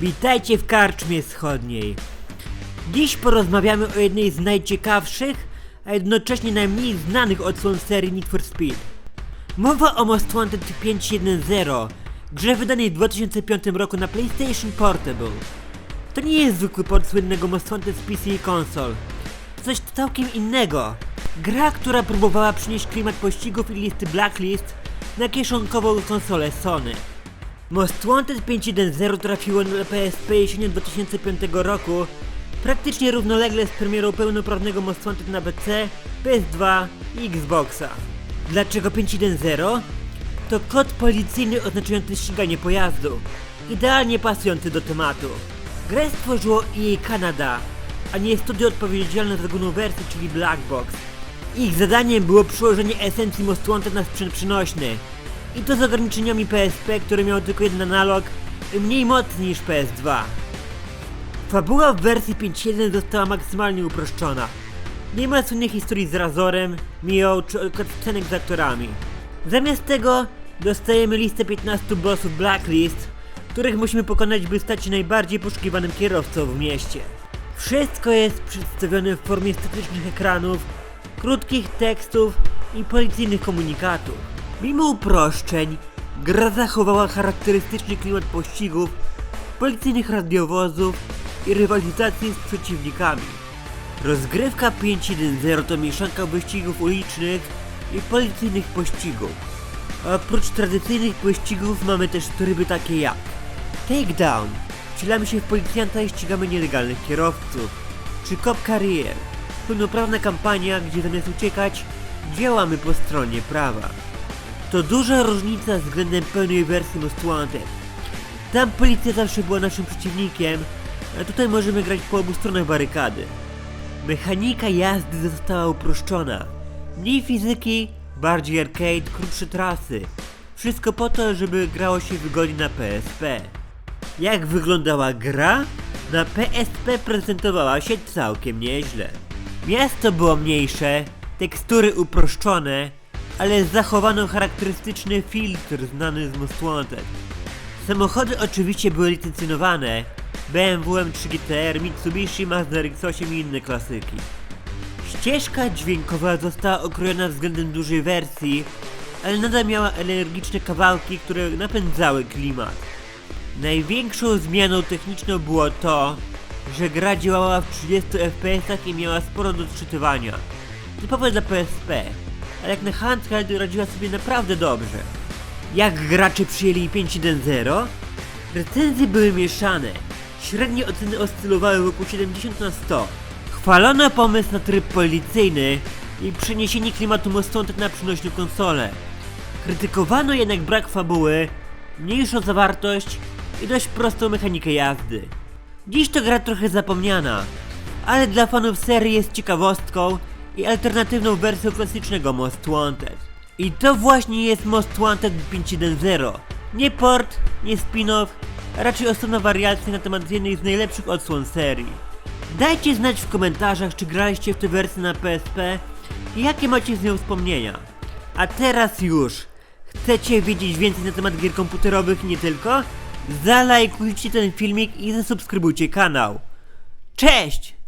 Witajcie w Karczmie Wschodniej. Dziś porozmawiamy o jednej z najciekawszych, a jednocześnie najmniej znanych odsłon serii Need for Speed. Mowa o Most Wanted 5.1.0, grze wydanej w 2005 roku na PlayStation Portable. To nie jest zwykły port słynnego Most Wanted z PC i konsol. Coś całkiem innego. Gra, która próbowała przynieść klimat pościgów i listy Blacklist na kieszonkową konsolę Sony. Most Wanted 5.1.0 trafiło na PSP jesienią 2005 roku, praktycznie równolegle z premierą pełnoprawnego Most Wanted na PC, PS2 i Xboxa. Dlaczego 5.1.0? To kod policyjny oznaczający ściganie pojazdu, idealnie pasujący do tematu. Grę stworzyło EA Canada, a nie studio odpowiedzialne za główną wersję, czyli Black Box. Ich zadaniem było przyłożenie esencji Most Wanted na sprzęt przynośny, i to z ograniczeniami PSP, które miało tylko jeden analog mniej mocny niż PS2. Fabuła w wersji 5.1 została maksymalnie uproszczona. Nie ma słynnej historii z Razorem, Mio czy cutscenek z aktorami. Zamiast tego dostajemy listę 15 bossów Blacklist, których musimy pokonać by stać się najbardziej poszukiwanym kierowcą w mieście. Wszystko jest przedstawione w formie statycznych ekranów, krótkich tekstów i policyjnych komunikatów. Mimo uproszczeń, gra zachowała charakterystyczny klimat pościgów, policyjnych radiowozów i rywalizacji z przeciwnikami. Rozgrywka 5.1.0 to mieszanka wyścigów ulicznych i policyjnych pościgów. A oprócz tradycyjnych pościgów mamy też tryby takie jak Takedown, wcielamy się w policjanta i ścigamy nielegalnych kierowców, czy Cop Career, pełnoprawna kampania, gdzie zamiast uciekać, działamy po stronie prawa. To duża różnica względem pełnej wersji Most Wanted. Tam policja zawsze była naszym przeciwnikiem, a tutaj możemy grać po obu stronach barykady. Mechanika jazdy została uproszczona. Mniej fizyki, bardziej arcade, krótsze trasy. Wszystko po to, żeby grało się wygodnie na PSP. Jak wyglądała gra? Na PSP prezentowała się całkiem nieźle. Miasto było mniejsze, tekstury uproszczone, ale zachowano charakterystyczny filtr znany z Most Wanted. Samochody oczywiście były licencjonowane, BMW M3 GTR, Mitsubishi, Mazda RX-8 i inne klasyki. Ścieżka dźwiękowa została okrojona względem dużej wersji, ale nadal miała energiczne kawałki, które napędzały klimat. Największą zmianą techniczną było to, że gra działała w 30 fps i miała sporo do odczytywania. Typowe dla PSP, ale jak na handheld radziła sobie naprawdę dobrze. Jak gracze przyjęli 5.1.0? Recenzje były mieszane. Średnie oceny oscylowały wokół 70 na 100. Chwalono pomysł na tryb policyjny i przeniesienie klimatu mostątek na przynośną konsolę. Krytykowano jednak brak fabuły, mniejszą zawartość i dość prostą mechanikę jazdy. Dziś to gra trochę zapomniana, ale dla fanów serii jest ciekawostką i alternatywną wersją klasycznego Most Wanted. I to właśnie jest Most Wanted 5.1.0. Nie port, nie spin-off, raczej osobna wariacja na temat jednej z najlepszych odsłon serii. Dajcie znać w komentarzach, czy graliście w tę wersję na PSP i jakie macie z nią wspomnienia. A teraz już! Chcecie wiedzieć więcej na temat gier komputerowych i nie tylko? Zalajkujcie ten filmik i zasubskrybujcie kanał. Cześć!